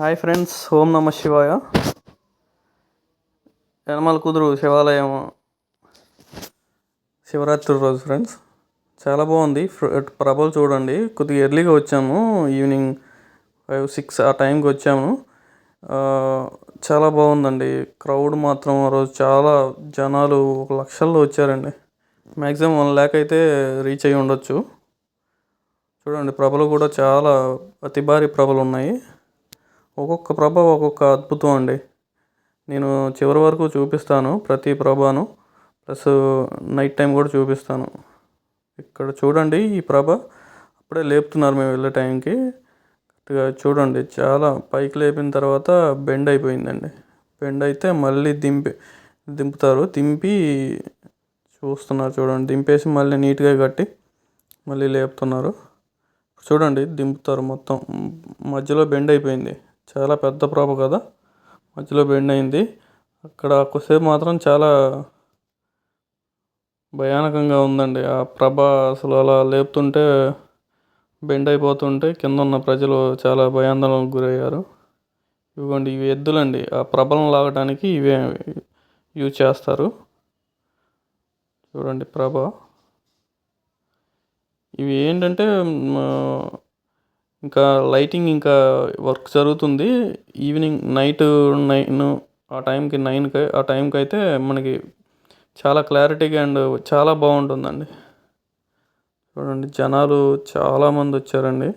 Hi friends ఓం నమ శివాయ. యనమల కుదురు శివాలయం. శివరాత్రి రోజు ఫ్రెండ్స్. చాలా బాగుంది. ప్రభలు చూడండి. కొద్దిగా ఎర్లీగా వచ్చాము. ఈవినింగ్ ఫైవ్ సిక్స్ ఆ టైంకి వచ్చాము. చాలా బాగుందండి. క్రౌడ్ మాత్రం ఆ రోజు చాలా జనాలు ఒక లక్షల్లో వచ్చారండి. మ్యాక్సిమం వన్ ల్యాక్ అయితే రీచ్ అయ్యి ఉండొచ్చు. చూడండి ప్రభలు కూడా చాలా అతి భారీ ప్రభలు ఉన్నాయి. ఒక్కొక్క ప్రభ ఒక్కొక్క అద్భుతం అండి. నేను చివరి వరకు చూపిస్తాను ప్రతి ప్రభను. ప్లస్ నైట్ టైం కూడా చూపిస్తాను. ఇక్కడ చూడండి ఈ ప్రభ అప్పుడే లేపుతున్నారు మేము వెళ్ళే టైంకి. కరెక్ట్గా చూడండి చాలా పైకి లేపిన తర్వాత బెండ్ అయిపోయిందండి. బెండ్ అయితే మళ్ళీ దింపి దింపుతారు. దింపి చూస్తున్నారు చూడండి దింపేసి మళ్ళీ నీట్గా కట్టి మళ్ళీ లేపుతున్నారు. చూడండి దింపుతారు మొత్తం. మధ్యలో బెండ్ అయిపోయింది. చాలా పెద్ద ప్రాప కదా. మధ్యలో బెండ్ అయింది. అక్కడ కొద్దిసేపు మాత్రం చాలా భయానకంగా ఉందండి. ఆ ప్రభ అసలు అలా లేపుతుంటే బెండ్ అయిపోతుంటే కింద ఉన్న ప్రజలు చాలా భయాందోళనకు గురయ్యారు. ఇవ్వండి ఇవి ఎద్దులండి. ఆ ప్రభలను లాగడానికి ఇవే యూజ్ చేస్తారు. చూడండి ప్రభ. ఇవి ఏంటంటే ఇంకా లైటింగ్ ఇంకా వర్క్ జరుగుతుంది. ఈవినింగ్ నైట్ నైన్ ఆ టైంకి నైన్కి ఆ టైంకి అయితే మనకి చాలా క్లారిటీగా అండ్ చాలా బాగుంటుందండి. చూడండి జనాలు చాలామంది వచ్చారండి.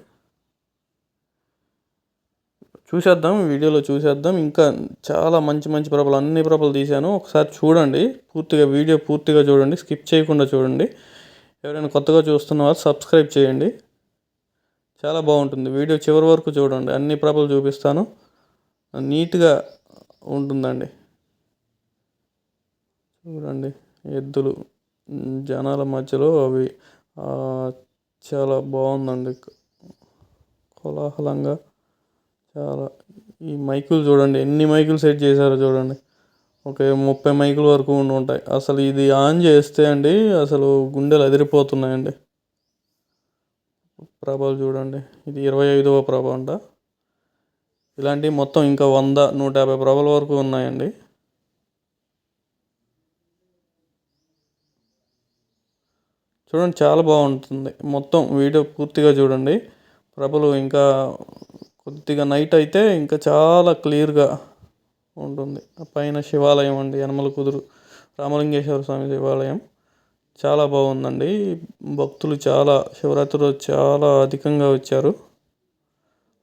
చూసేద్దాం వీడియోలో చూసేద్దాం. ఇంకా చాలా మంచి మంచి ప్రభలు అన్ని ప్రభలు తీశాను. ఒకసారి చూడండి పూర్తిగా వీడియో పూర్తిగా చూడండి స్కిప్ చేయకుండా చూడండి. ఎవరైనా కొత్తగా చూస్తున్న వాళ్ళు సబ్స్క్రైబ్ చేయండి. చాలా బాగుంటుంది. వీడియో చివరి వరకు చూడండి. అన్ని ప్రభలు చూపిస్తాను. నీట్గా ఉంటుందండి. చూడండి. ఎద్దులు జనాల మధ్యలో అవి చాలా బాగుందండి. కోలాహలంగా చాలా. ఈ మైకులు చూడండి. ఎన్ని మైకులు సెట్ చేశారో చూడండి. ఒక ముప్పై మైకుల వరకు ఉండి ఉంటాయి. అసలు ఇది ఆన్ చేస్తే అండి అసలు గుండెలు అదిరిపోతున్నాయండి. ప్రభలు చూడండి. ఇది ఇరవై ఐదవ ప్రభ అంట. ఇలాంటివి మొత్తం ఇంకా వంద నూట యాభై ప్రభల వరకు ఉన్నాయండి. చూడండి చాలా బాగుంటుంది. మొత్తం వీడియో పూర్తిగా చూడండి. ప్రభలు ఇంకా కొద్దిగా నైట్ అయితే ఇంకా చాలా క్లియర్గా ఉంటుంది. పైన శివాలయం అండి యనమల కుదురు. రామలింగేశ్వర స్వామి శివాలయం. చాలా బాగుందండి. భక్తులు చాలా శివరాత్రి రోజు చాలా అధికంగా వచ్చారు.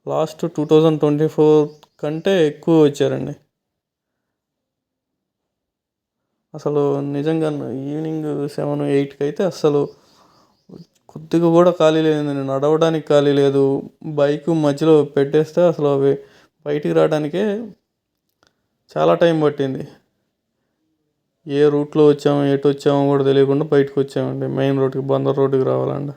Last two thousand twenty four కంటే ఎక్కువ వచ్చారండి. అసలు నిజంగా ఈవినింగ్ సెవెన్ ఎయిట్కి అయితే అసలు కొద్దిగా కూడా ఖాళీ లేదండి. నడవడానికి ఖాళీ లేదు. బైక్ మధ్యలో పెట్టేస్తే అసలు అవి బయటికి రావడానికే చాలా టైం పట్టింది. ఏ రూట్లో వచ్చామో ఎటు వచ్చామో కూడా తెలియకుండా బయటకు వచ్చామండి. మెయిన్ రోడ్కి బందర్ రోడ్డుకి రావాలండి.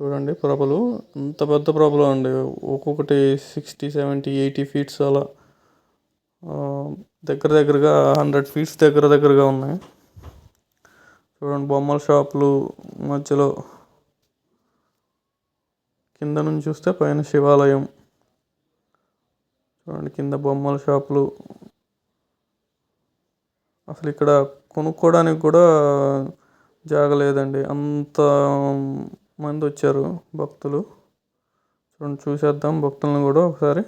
చూడండి ప్రభలు అంత పెద్ద ప్రభలు అండి. ఒక్కొక్కటి సిక్స్టీ సెవెంటీ ఎయిటీ ఫీట్స్ అలా. దగ్గర దగ్గరగా హండ్రెడ్ ఫీట్స్ దగ్గర దగ్గరగా ఉన్నాయి. చూడండి బొమ్మల షాపులు మధ్యలో. కింద నుంచి చూస్తే పైన శివాలయం. చూడండి కింద బొమ్మల షాపులు. అసలు ఇక్కడ కొనుక్కోవడానికి కూడా జాగలేదండి. అంత మంది వచ్చారు భక్తులు. చూడండి చూసేద్దాం భక్తులను కూడా ఒకసారి.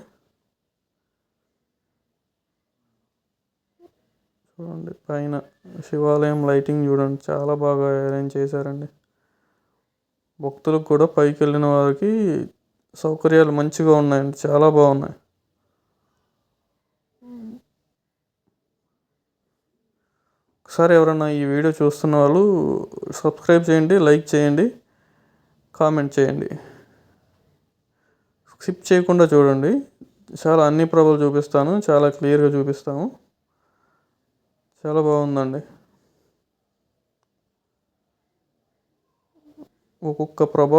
చూడండి పైన శివాలయం లైటింగ్ చూడండి చాలా బాగా అరేంజ్ చేశారండి. భక్తులకు కూడా పైకి వెళ్ళిన వారికి సౌకర్యాలు మంచిగా ఉన్నాయండి చాలా బాగున్నాయి. ఒకసారి ఎవరైనా ఈ వీడియో చూస్తున్న వాళ్ళు సబ్స్క్రైబ్ చేయండి లైక్ చేయండి కామెంట్ చేయండి. స్కిప్ చేయకుండా చూడండి. చాలా అన్ని ప్రభలు చూపిస్తాను చాలా క్లియర్గా చూపిస్తాము. చాలా బాగుందండి. ఒక్కొక్క ప్రభ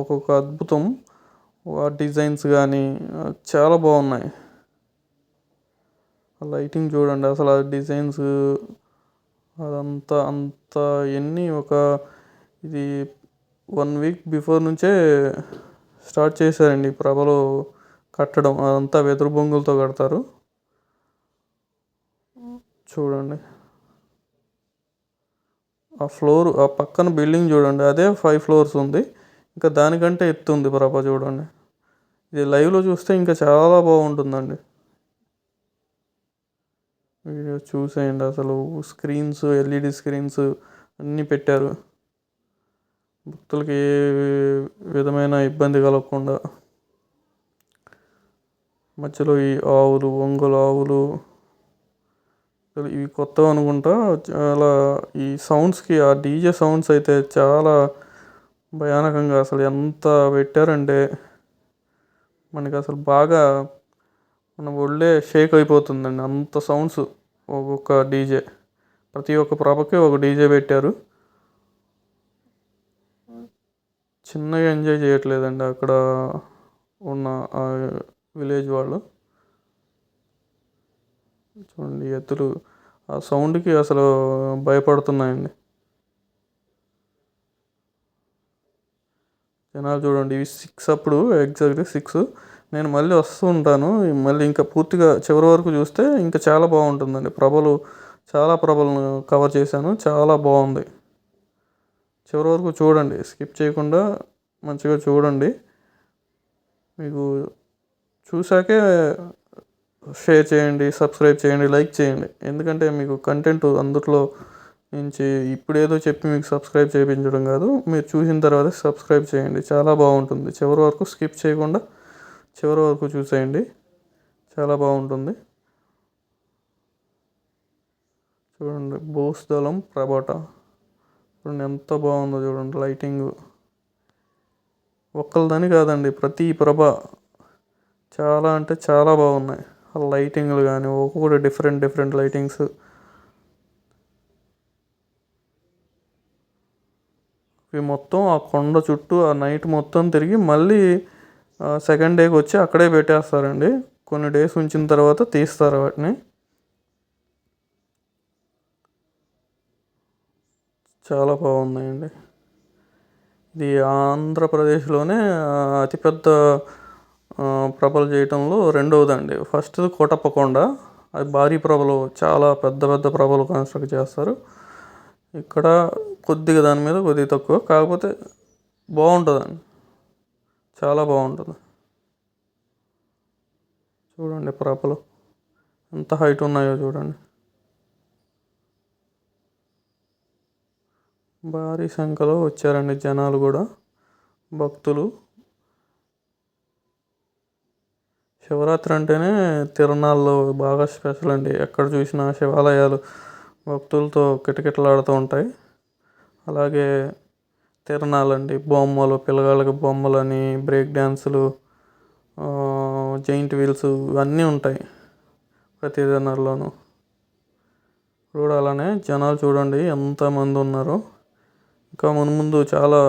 ఒక్కొక్క అద్భుతం. ఆ డిజైన్స్ కానీ చాలా బాగున్నాయి. ఆ లైటింగ్ చూడండి అసలు ఆ డిజైన్స్ అదంతా అంత ఎన్ని ఒక ఇది వన్ వీక్ బిఫోర్ నుంచే స్టార్ట్ చేశారండి ప్రభలు కట్టడం. అదంతా వెదురు బొంగులతో కడతారు. చూడండి. ఆ ఫ్లోర్ ఆ పక్కన బిల్డింగ్ చూడండి. అదే ఫైవ్ ఫ్లోర్స్ ఉంది. ఇంకా దానికంటే ఎత్తు ఉంది ప్రభ చూడండి. ఇది లైవ్లో చూస్తే ఇంకా చాలా బాగుంటుందండి. వీడియో చూసేయండి అసలు. స్క్రీన్స్ ఎల్ఈడి స్క్రీన్స్ అన్నీ పెట్టారు. భక్తులకి ఏ విధమైన ఇబ్బంది కలగకుండా. మధ్యలో ఈ ఆవులు ఒంగోలు ఆవులు అసలు ఇవి కొత్త అనుకుంటా. చాలా ఈ సౌండ్స్కి ఆ డీజే సౌండ్స్ అయితే చాలా భయానకంగా అసలు ఎంత పెట్టారంటే మనకి అసలు బాగా మన ఒళ్ళే షేక్ అయిపోతుందండి. అంత సౌండ్స్. ఒక్కొక్క డీజే. ప్రతి ఒక్క ప్రభకి ఒక డీజే పెట్టారు. చిన్నగా ఎంజాయ్ చేయట్లేదండి అక్కడ ఉన్న విలేజ్ వాళ్ళు. చూడండి ఎత్తులు. ఆ సౌండ్కి అసలు భయపడుతున్నాయండి. జనాలు చూడండి. ఇవి సిక్స్ అప్పుడు ఎగ్జాక్ట్గా సిక్స్ నేను మళ్ళీ వస్తూ ఉంటాను. మళ్ళీ ఇంకా పూర్తిగా చివరి వరకు చూస్తే ఇంకా చాలా బాగుంటుందండి. ప్రభలు చాలా ప్రభలను కవర్ చేశాను. చాలా బాగుంది. చివరి వరకు చూడండి. స్కిప్ చేయకుండా మంచిగా చూడండి. మీకు చూసాకే షేర్ చేయండి సబ్స్క్రైబ్ చేయండి లైక్ చేయండి. ఎందుకంటే మీకు కంటెంట్ అందుట్లో నుంచి ఇప్పుడేదో చెప్పి మీకు సబ్స్క్రైబ్ చేయించడం కాదు. మీరు చూసిన తర్వాత సబ్స్క్రైబ్ చేయండి. చాలా బాగుంటుంది. చివరి వరకు స్కిప్ చేయకుండా చివరి వరకు చూసేయండి. చాలా బాగుంటుంది. చూడండి భూస్థలం ప్రభట. చూడండి ఎంత బాగుందో చూడండి లైటింగ్. ఒక్కళ్ళదని కాదండి ప్రతి ప్రభ. చాలా అంటే చాలా బాగున్నాయి. ఆ లైటింగ్లు కానీ ఒక్కొక్కటి డిఫరెంట్ డిఫరెంట్ లైటింగ్స్. ఇవి మొత్తం ఆ కొండ చుట్టూ ఆ నైట్ మొత్తం తిరిగి మళ్ళీ సెకండ్ డేకి వచ్చి అక్కడే పెట్టేస్తారండి. కొన్ని డేస్ ఉంచిన తర్వాత తీస్తారు వాటిని. చాలా బాగున్నాయండి. ఇది ఆంధ్రప్రదేశ్లోనే అతిపెద్ద ప్రభలు చేయటంలో రెండవదండి. ఫస్ట్ కోటప్పకొండ. అది భారీ ప్రభలు చాలా పెద్ద పెద్ద ప్రభలు కన్స్ట్రక్ట్ చేస్తారు. ఇక్కడ కొద్దిగా దాని మీద కొద్దిగా తక్కువ. కాకపోతే బాగుంటుందండి. చాలా బాగుంటుంది. చూడండి ప్రాపలు. ఎంత హైట్ ఉన్నాయో చూడండి. భారీ సంఖ్యలో వచ్చారండి జనాలు కూడా. భక్తులు. శివరాత్రి అంటేనే తిరునాళ్ళు బాగా స్పెషల్ అండి. ఎక్కడ చూసినా శివాలయాలు భక్తులతో కిటకిటలాడుతూ ఉంటాయి. అలాగే తిరణాలండి. బొమ్మలు పిల్లగాళ్ళకి బొమ్మలని బ్రేక్ డ్యాన్సులు జెయింట్ వీల్స్ ఇవన్నీ ఉంటాయి ప్రతి తిరణాల్లోనూ కూడా అలానే జనాలు చూడండి ఎంతమంది ఉన్నారు. ఇంకా మునుముందు చాలా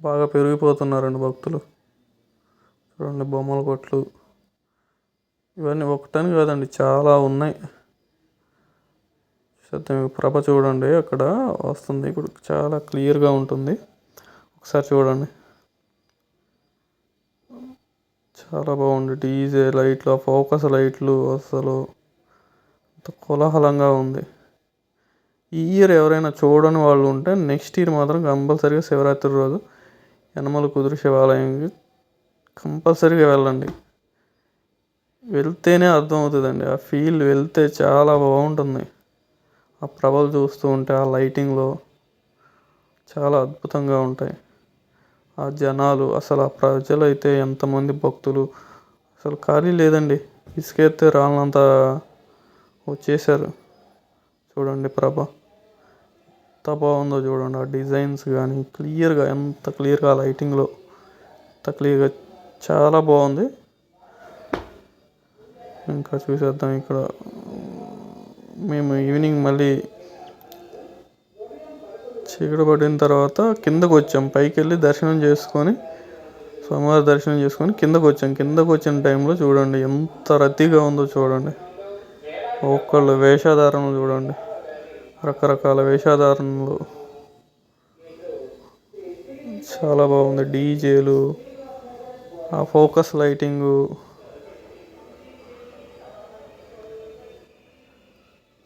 బాగా పెరిగిపోతున్నారండి భక్తులు. చూడండి బొమ్మల కొట్లు. ఇవన్నీ ఒకటని కాదండి చాలా ఉన్నాయి. సత్యం ప్రభ చూడండి అక్కడ వస్తుంది. ఇప్పుడు చాలా క్లియర్గా ఉంటుంది. ఒకసారి చూడండి. చాలా బాగుంది. డీజే లైట్లు ఫోకస్ లైట్లు అసలు అంత కోలాహలంగా ఉంది. ఈ ఇయర్ ఎవరైనా చూడని వాళ్ళు ఉంటే నెక్స్ట్ ఇయర్ మాత్రం కంపల్సరీగా శివరాత్రి రోజు యనమల కుదురు శివాలయంకి కంపల్సరీగా వెళ్ళండి. వెళ్తేనే అర్థమవుతుందండి. ఆ ఫీల్ వెళ్తే చాలా బాగుంటుంది. ఆ ప్రభలు చూస్తూ ఉంటే ఆ లైటింగ్లో చాలా అద్భుతంగా ఉంటాయి. ఆ జనాలు అసలు ఆ ప్రజలు అయితే ఎంతమంది భక్తులు. అసలు ఖాళీ లేదండి. ఇసుకెత్తే రాళ్ళంత వచ్చేసారు చూడండి ప్రభ. ఎంత బాగుందో చూడండి. ఆ డిజైన్స్ కానీ క్లియర్గా ఎంత క్లియర్గా లైటింగ్లో ఎంత క్లియర్గా చాలా బాగుంది. ఇంకా చూసేద్దాం ఇక్కడ. మేము ఈవినింగ్ మళ్ళీ చీకటి పడిన తర్వాత కిందకు వచ్చాం. పైకి వెళ్ళి దర్శనం చేసుకొని స్వామివారి దర్శనం చేసుకొని కిందకు వచ్చాం. కిందకు వచ్చిన టైంలో చూడండి ఎంత రద్దీగా ఉందో చూడండి. ఒక్కళ్ళు వేషధారణలు చూడండి. రకరకాల వేషధారణలు. చాలా బాగుంది. డీజేలు ఆ ఫోకస్ లైటింగు.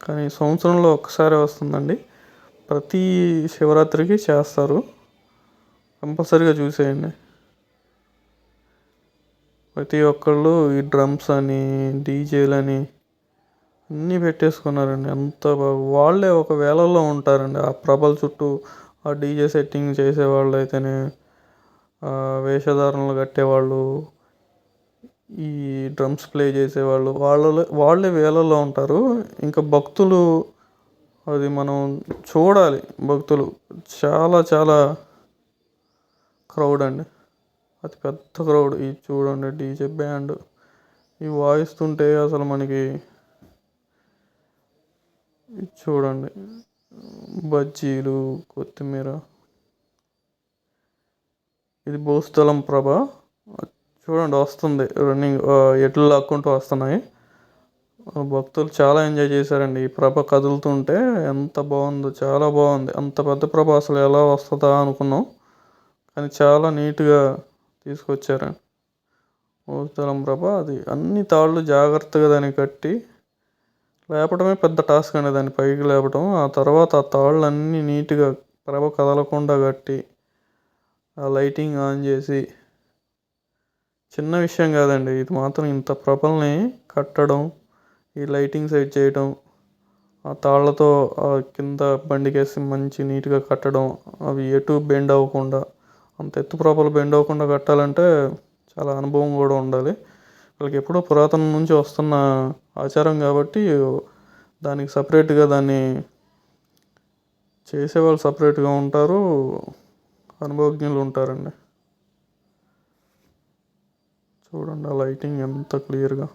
కానీ సంవత్సరంలో ఒక్కసారి వస్తుందండి. ప్రతి శివరాత్రికి చేస్తారు. కంపల్సరీగా చూసేయండి. ప్రతి ఒక్కళ్ళు ఈ డ్రమ్స్ అని డీజేలని అన్నీ పెట్టేసుకున్నారండి. అంత వాళ్ళే ఒక వేళల్లో ఉంటారండి. ఆ ప్రభల చుట్టూ ఆ డీజే సెట్టింగ్ చేసేవాళ్ళు అయితేనే వేషధారణలు కట్టేవాళ్ళు ఈ డ్రమ్స్ ప్లే చేసేవాళ్ళు. వాళ్ళలో వాళ్ళే వేలల్లో ఉంటారు. ఇంకా భక్తులు అది మనం చూడాలి. భక్తులు చాలా చాలా క్రౌడ్ అండి. అతి పెద్ద క్రౌడ్ ఇది చూడండి డీజే బ్యాండ్. ఇవి వాయిస్తుంటే అసలు మనకి ఇది చూడండి. బజ్జీలు కొత్తిమీర. ఇది భూస్థలం ప్రభ. చూడండి వస్తుంది. రన్నింగ్ ఎట్లు లాక్కుంటూ వస్తున్నాయి. ఆ భక్తులు చాలా ఎంజాయ్ చేశారండి. ఈ ప్రభ కదులుతుంటే ఎంత బాగుందో చాలా బాగుంది. అంత పెద్ద ప్రభ అసలు ఎలా వస్తుందా అనుకున్నాం. కానీ చాలా నీట్గా తీసుకొచ్చారండి భూస్థలం ప్రభ అది అన్ని తాళ్ళు జాగ్రత్తగా దాన్ని కట్టి లేపడమే పెద్ద టాస్క్ అండి దాన్ని పైకి లేపడం. ఆ తర్వాత ఆ తాళ్ళు అన్నీ నీట్గా ప్రభ కదలకుండా కట్టి ఆ లైటింగ్ ఆన్ చేసి చిన్న విషయం కాదండి. ఇది మాత్రం ఇంత ప్రభల్ని కట్టడం ఈ లైటింగ్ సెట్ చేయడం ఆ తాళ్ళతో ఆ కింద బండికేసి మంచి నీట్గా కట్టడం అవి ఎటు బెండ్ అవ్వకుండా అంత ఎత్తు ప్రాపలు బెండ్ అవ్వకుండా కట్టాలంటే చాలా అనుభవం కూడా ఉండాలి. వాళ్ళకి ఎప్పుడో పురాతనం నుంచి వస్తున్న ఆచారం కాబట్టి దానికి సపరేట్గా దాన్ని చేసేవాళ్ళు సపరేట్గా ఉంటారు అనుభవజ్ఞులు ఉంటారండి. చూడండి ఆ లైటింగ్ ఎంత క్లియర్గా.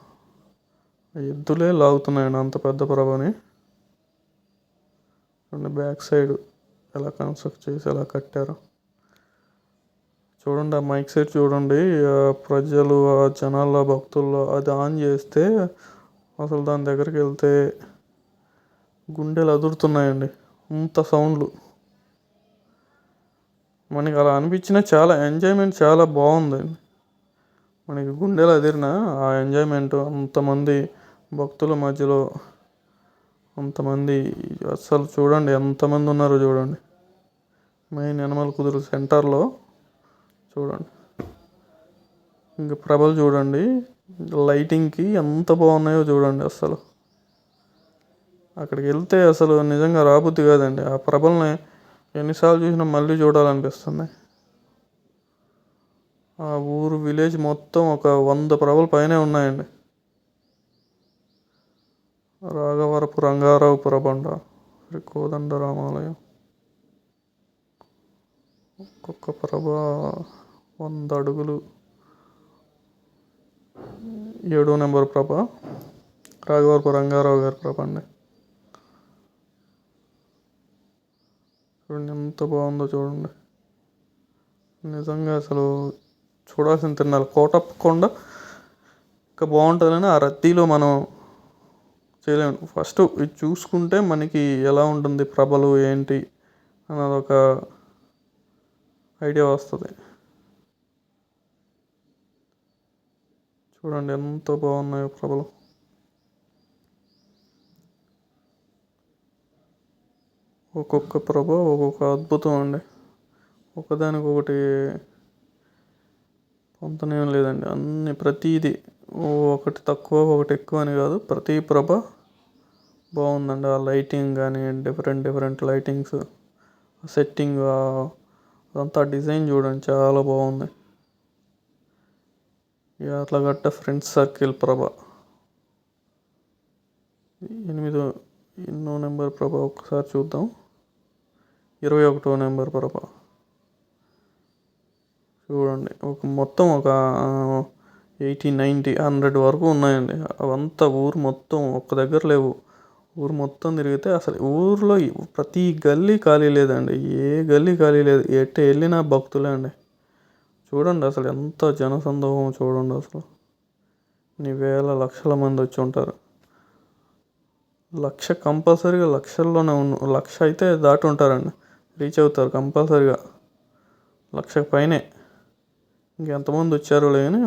ఎద్దులే లాగుతున్నాయండి అంత పెద్ద ప్రభని. చూడండి బ్యాక్ సైడ్ ఎలా కన్స్ట్రక్ట్ చేసి ఎలా కట్టారు. చూడండి ఆ మైక్ సెట్ చూడండి ప్రజలు ఆ జనాల్లో భక్తుల్లో అది ఆన్ చేస్తే అసలు దాని దగ్గరికి వెళ్తే గుండెలు అదురుతున్నాయండి. అంత సౌండ్లు. మనకి అలా అనిపించిన చాలా ఎంజాయ్మెంట్ చాలా బాగుందండి. మనకి గుండెలు అదిరిన ఆ ఎంజాయ్మెంట్ అంతమంది భక్తుల మధ్యలో అంతమంది అసలు చూడండి ఎంతమంది ఉన్నారో చూడండి. మెయిన్ యనమల కుదురు సెంటర్లో చూడండి. ఇంకా ప్రభలు చూడండి లైటింగ్కి ఎంత బాగున్నాయో చూడండి అసలు అక్కడికి వెళ్తే అసలు నిజంగా రాబుద్ది కాదండి. ఆ ప్రభల్ని ఎన్నిసార్లు చూసినా మళ్ళీ చూడాలనిపిస్తుంది. ఆ ఊరు విలేజ్ మొత్తం ఒక వంద ప్రభల పైనే ఉన్నాయండి. రాఘవరపు రంగారావు పురబండ కోదండ రామాలయం. ఒక్కొక్క ప్రభ వంద అడుగులు. ఏడో నెంబర్ ప్రభ రాఘవరపు రంగారావు గారి ప్రభ అండి. చూడండి ఎంత బాగుందో చూడండి. నిజంగా అసలు చూడాల్సిన తిరునాళ్ళు. కోటప్పకొండ ఇంకా బాగుంటుందని ఆ రద్దీలో మనం చేయలేము. ఫస్ట్ ఇది చూసుకుంటే మనకి ఎలా ఉంటుంది ప్రభలు ఏంటి అన్నది ఒక ఐడియా వస్తుంది. చూడండి ఎంత బాగున్నాయో ప్రభలు. ఒక్కొక్క ప్రభ ఒక్కొక్క అద్భుతం అండి. ఒకదానికొకటి పొంతనేం లేదండి. అన్ని ప్రతీది ఒకటి తక్కువ ఒకటి ఎక్కువ అని కాదు. ప్రతి ప్రభ బాగుందండి. ఆ లైటింగ్ కానీ డిఫరెంట్ డిఫరెంట్ లైటింగ్స్ సెట్టింగ్ అదంతా డిజైన్ చూడండి. చాలా బాగుంది. అట్లా గట్ట ఫ్రెండ్స్ సర్కిల్ ప్రభ. ఎనిమిదో ఎన్నో నెంబర్ ప్రభ. ఒకసారి చూద్దాం. ఇరవై ఒకటో నెంబర్ ప్రభ. చూడండి. ఒక మొత్తం ఒక ఎయిటీ నైంటీ హండ్రెడ్ వరకు ఉన్నాయండి. అవంతా ఊరు మొత్తం ఒక్క దగ్గర లేవు. ఊరు మొత్తం తిరిగితే అసలు ఊర్లో ప్రతి గల్లీ ఖాళీ లేదండి. ఏ గల్లీ ఖాళీ లేదు. ఎటు వెళ్ళినా భక్తులే అండి. చూడండి అసలు ఎంత జనసందోహం చూడండి అసలు. ఇన్ని వేల లక్షల మంది వచ్చి ఉంటారు. లక్ష కంపల్సరీగా లక్షల్లోనే ఉన్న లక్ష అయితే దాటి ఉంటారండి. రీచ్ అవుతారు కంపల్సరీగా. లక్ష పైనే. ఇంకెంతమంది వచ్చారో లేని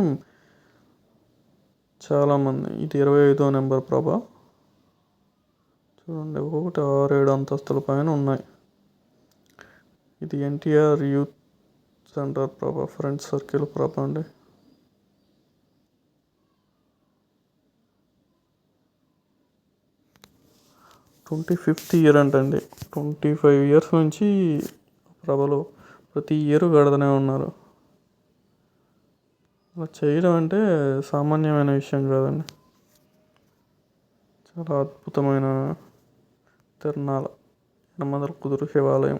చాలామంది. ఇది ఇరవై ఐదో నెంబర్ ప్రభా. చూడండి ఒకటి ఆరు ఏడు అంతస్తుల పైన ఉన్నాయి. ఇది ఎన్టీఆర్ యూత్ సెంటర్ ప్రభా ఫ్రెండ్స్ సర్కిల్ ప్రభా అండి. ట్వంటీ ఫిఫ్త్ ఇయర్ అంటండి. ట్వంటీ ఫైవ్ ఇయర్స్ నుంచి ప్రభలో ప్రతి ఇయర్ గడతనే ఉన్నారు. అలా చేయడం అంటే సామాన్యమైన విషయం కాదండి. చాలా అద్భుతమైన తిరణాల ఎడమదల కుదురు శివాలయం.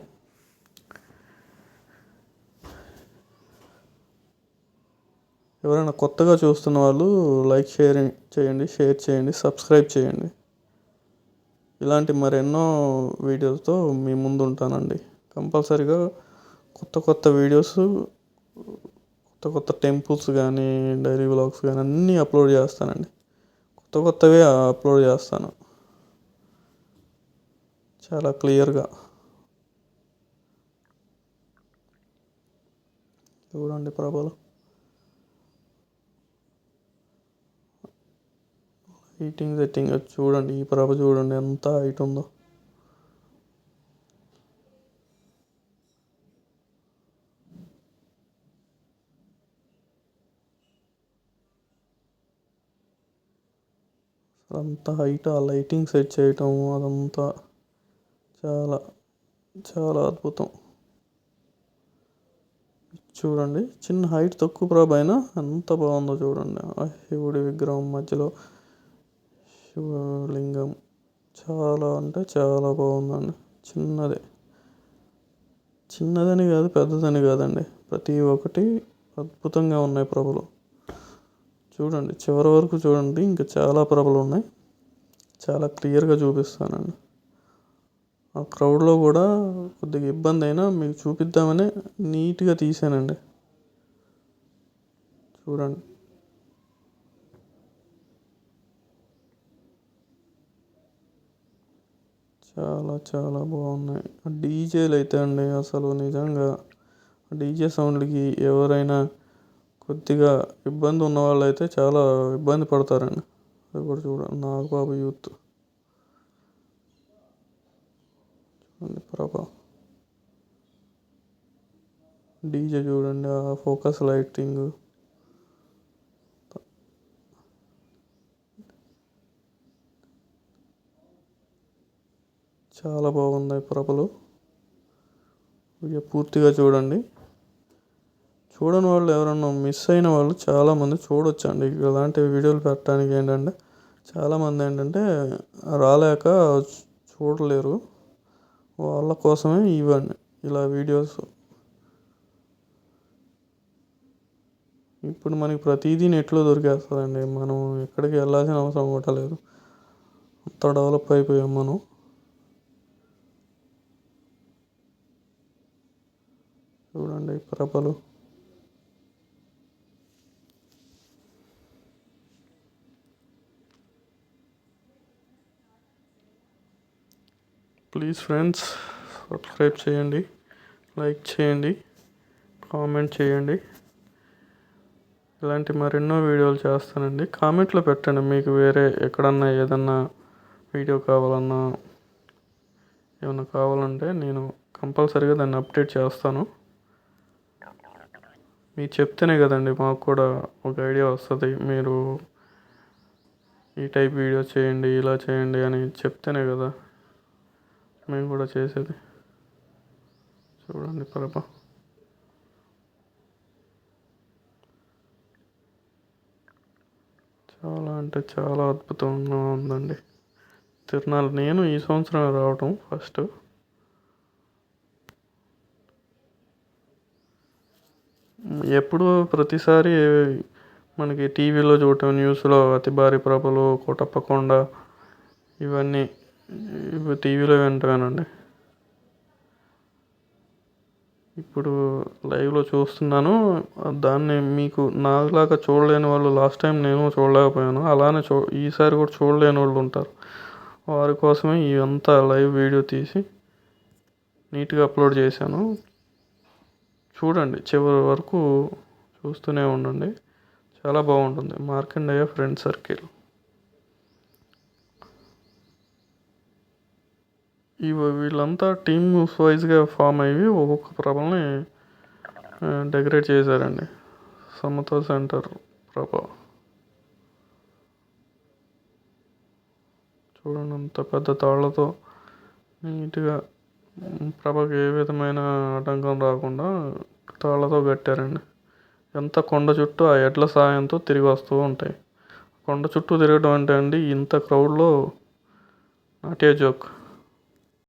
ఎవరైనా కొత్తగా చూస్తున్న వాళ్ళు లైక్ షేర్ చేయండి షేర్ చేయండి సబ్స్క్రైబ్ చేయండి. ఇలాంటి మరెన్నో వీడియోస్తో మీ ముందు ఉంటానండి కంపల్సరీగా కొత్త కొత్త వీడియోస్ కొత్త కొత్త టెంపుల్స్ కానీ డైరీ వ్లాగ్స్ కానీ అన్నీ అప్లోడ్ చేస్తానండి. కొత్త కొత్తవే అప్లోడ్ చేస్తాను. చాలా క్లియర్గా. చూడండి ప్రభలు. హీటింగ్ సెట్టింగ్ చూడండి. ఈ ప్రభ చూడండి ఎంత హైట్ ఉందో. అదంతా హైట్ ఆ లైటింగ్ సెట్ చేయటం అదంతా చాలా చాలా అద్భుతం. చూడండి చిన్న హైట్ తక్కువ ప్రాబ్ అయినా ఎంత బాగుందో చూడండి. ఆ శివుడి విగ్రహం మధ్యలో శివలింగం చాలా అంటే చాలా బాగుందండి. చిన్నదే. చిన్నదని కాదు పెద్దదని కాదండి. ప్రతి ఒక్కటి అద్భుతంగా ఉన్నాయి ప్రభులు. చూడండి చివరి వరకు చూడండి ఇంకా చాలా ప్రభలు ఉన్నాయి. చాలా క్లియర్గా చూపిస్తానండి. ఆ క్రౌడ్లో కూడా కొద్దిగా ఇబ్బంది అయినా మీకు చూపిద్దామని నీట్గా తీసానండి. చూడండి. చాలా చాలా బాగున్నాయి. డీజేలు అయితే అండి అసలు నిజంగా డీజే సౌండ్కి ఎవరైనా కొద్దిగా ఇబ్బంది ఉన్న వాళ్ళు అయితే చాలా ఇబ్బంది పడతారండి. అది కూడా చూడండి. నాగబాబు యూత్. చూడండి ప్రభా. డీజే చూడండి. ఆ ఫోకస్ లైటింగ్. చాలా బాగున్నాయి ప్రభలు. పూర్తిగా చూడండి. చూడని వాళ్ళు ఎవరన్నా మిస్ అయిన వాళ్ళు చాలామంది చూడొచ్చండి. ఇలాంటి వీడియోలు పెట్టడానికి ఏంటంటే చాలామంది ఏంటంటే రాలేక చూడలేరు. వాళ్ళ కోసమే ఇవ్వండి ఇలా వీడియోస్. ఇప్పుడు మనకి ప్రతిదీ నెట్లో దొరికేస్తుందండి మనం ఎక్కడికి వెళ్ళాల్సిన అవసరం కూడా లేదు. అంత డెవలప్ అయిపోయాం మనం. చూడండి ప్రభలు ప్లీజ్ ఫ్రెండ్స్ సబ్స్క్రైబ్ చేయండి లైక్ చేయండి కామెంట్ చేయండి. ఇలాంటి మరెన్నో వీడియోలు చేస్తానండి. కామెంట్లో పెట్టండి మీకు వేరే ఎక్కడన్నా ఏదన్నా వీడియో కావాలన్నా ఏమన్నా కావాలంటే నేను కంపల్సరీగా దాన్ని అప్డేట్ చేస్తాను. మీరు చెప్తేనే కదండి మాకు కూడా ఒక ఐడియా వస్తుంది. మీరు ఈ టైప్ వీడియో చేయండి ఇలా చేయండి అని చెప్తేనే కదా. మేము కూడా చేసేది. చూడండి పరప చాలా అంటే చాలా అద్భుతంగా ఉందండి. తిరునాళ్ళు నేను ఈ సంవత్సరం రావటం ఫస్ట్. ఎప్పుడు ప్రతిసారి మనకి టీవీలో చూడటం న్యూస్లో అతి భారీ ప్రభలు కోటప్పకొండ ఇవన్నీ ఇవి టీవీలో వింటానండి ఇప్పుడు లైవ్లో చూస్తున్నాను. దాన్ని మీకు నాలాగా చూడలేని వాళ్ళు లాస్ట్ టైం నేను చూడలేకపోయాను. అలానే చూ ఈసారి కూడా చూడలేని వాళ్ళు ఉంటారు. వారి కోసమే ఇవంతా లైవ్ వీడియో తీసి నీట్గా అప్లోడ్ చేశాను. చూడండి చివరి వరకు చూస్తూనే ఉండండి. చాలా బాగుంటుంది. Markandeya friend circle. ఈ వీళ్ళంతా టీమ్ వైజ్గా ఫామ్ అయ్యి ఒక్కొక్క ప్రభల్ని డెకరేట్ చేశారండి. సమత సెంటర్ ప్రభ. చూడండి అంత పెద్ద తాళ్ళతో నీట్గా ప్రభకి ఏ విధమైన ఆటంకం రాకుండా తాళ్ళతో కట్టారండి. ఎంత కొండ చుట్టూ ఆ ఎడ్ల సాయంతో తిరిగి వస్తూ ఉంటాయి. కొండ చుట్టూ తిరగడం అంటే అండి ఇంత క్రౌడ్లో నాట్ ఏ జోక్